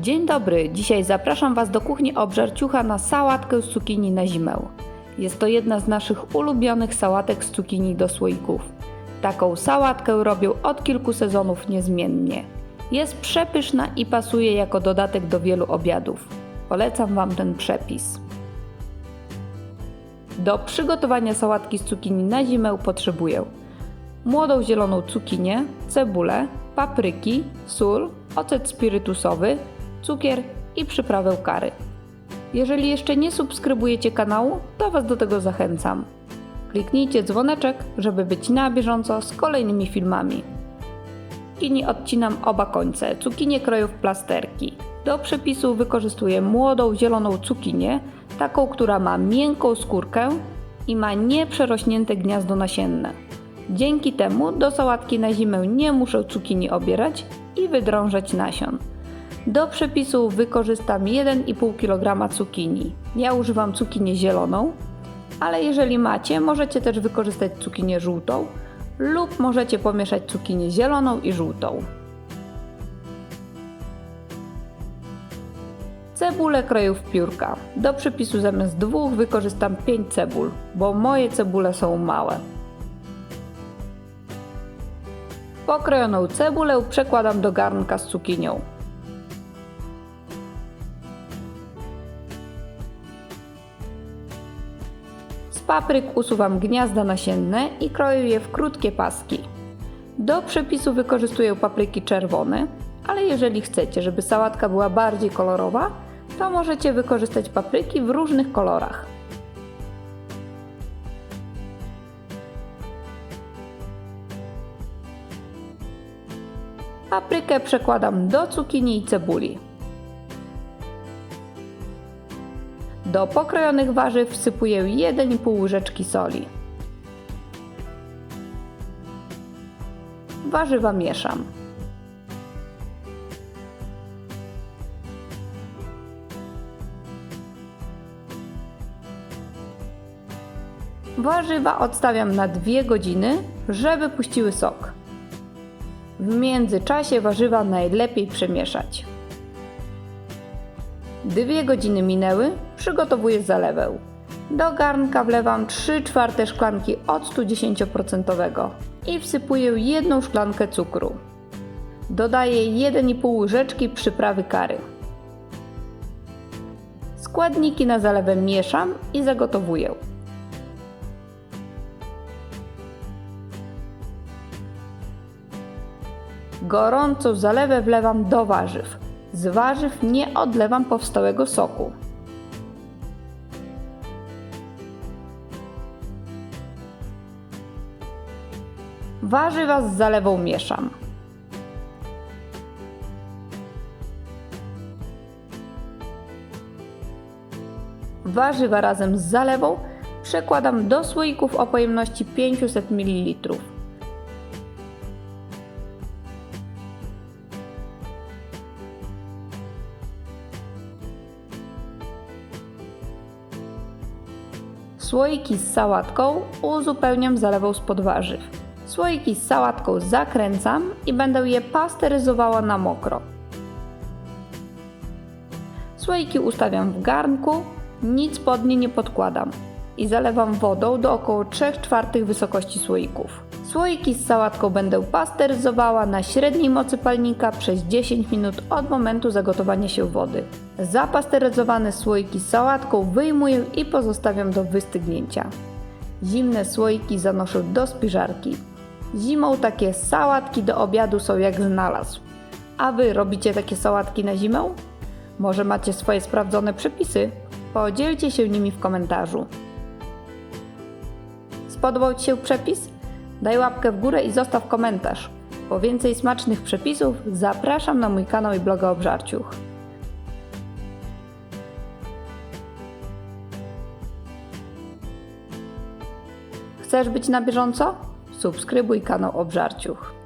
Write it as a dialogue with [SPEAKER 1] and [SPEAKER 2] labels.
[SPEAKER 1] Dzień dobry, dzisiaj zapraszam Was do kuchni Obżarciucha na sałatkę z cukinii na zimę. Jest to jedna z naszych ulubionych sałatek z cukinii do słoików. Taką sałatkę robią od kilku sezonów niezmiennie. Jest przepyszna i pasuje jako dodatek do wielu obiadów. Polecam Wam ten przepis. Do przygotowania sałatki z cukinii na zimę potrzebuję młodą zieloną cukinię, cebulę, papryki, sól, ocet spirytusowy, cukier i przyprawę kary. Jeżeli jeszcze nie subskrybujecie kanału, to Was do tego zachęcam. Kliknijcie dzwoneczek, żeby być na bieżąco z kolejnymi filmami. Cukinii odcinam oba końce, cukinię kroję w plasterki. Do przepisu wykorzystuję młodą zieloną cukinię, taką, która ma miękką skórkę i ma nieprzerośnięte gniazdo nasienne. Dzięki temu do sałatki na zimę nie muszę cukinii obierać i wydrążać nasion. Do przepisu wykorzystam 1,5 kg cukinii. Ja używam cukinię zieloną, ale jeżeli macie, możecie też wykorzystać cukinię żółtą lub możecie pomieszać cukinię zieloną i żółtą. Cebulę kroję w piórka. Do przepisu zamiast dwóch wykorzystam 5 cebul, bo moje cebule są małe. Pokrojoną cebulę przekładam do garnka z cukinią. Papryk usuwam gniazda nasienne i kroję je w krótkie paski. Do przepisu wykorzystuję papryki czerwone, ale jeżeli chcecie, żeby sałatka była bardziej kolorowa, to możecie wykorzystać papryki w różnych kolorach. Paprykę przekładam do cukinii i cebuli. Do pokrojonych warzyw wsypuję 1,5 łyżeczki soli. Warzywa mieszam. Warzywa odstawiam na 2 godziny, żeby puściły sok. W międzyczasie warzywa najlepiej przemieszać. Dwie godziny minęły, przygotowuję zalewę. Do garnka wlewam 3 czwarte szklanki octu 10% i wsypuję jedną szklankę cukru. Dodaję 1,5 łyżeczki przyprawy kary. Składniki na zalewę mieszam i zagotowuję. Gorącą zalewę wlewam do warzyw. Z warzyw nie odlewam powstałego soku. Warzywa z zalewą mieszam. Warzywa razem z zalewą przekładam do słoików o pojemności 500 ml. Słoiki z sałatką uzupełniam zalewą spod warzyw. Słoiki z sałatką zakręcam i będę je pasteryzowała na mokro. Słoiki ustawiam w garnku, nic pod nie nie podkładam i zalewam wodą do około 3 czwartych wysokości słoików. Słoiki z sałatką będę pasteryzowała na średniej mocy palnika przez 10 minut od momentu zagotowania się wody. Zapasteryzowane słoiki z sałatką wyjmuję i pozostawiam do wystygnięcia. Zimne słoiki zanoszę do spiżarki. Zimą takie sałatki do obiadu są jak znalazł. A wy robicie takie sałatki na zimę? Może macie swoje sprawdzone przepisy? Podzielcie się nimi w komentarzu. Spodobał Ci się przepis? Daj łapkę w górę i zostaw komentarz. Po więcej smacznych przepisów zapraszam na mój kanał i bloga Obżarciuch. Chcesz być na bieżąco? Subskrybuj kanał Obżarciuch.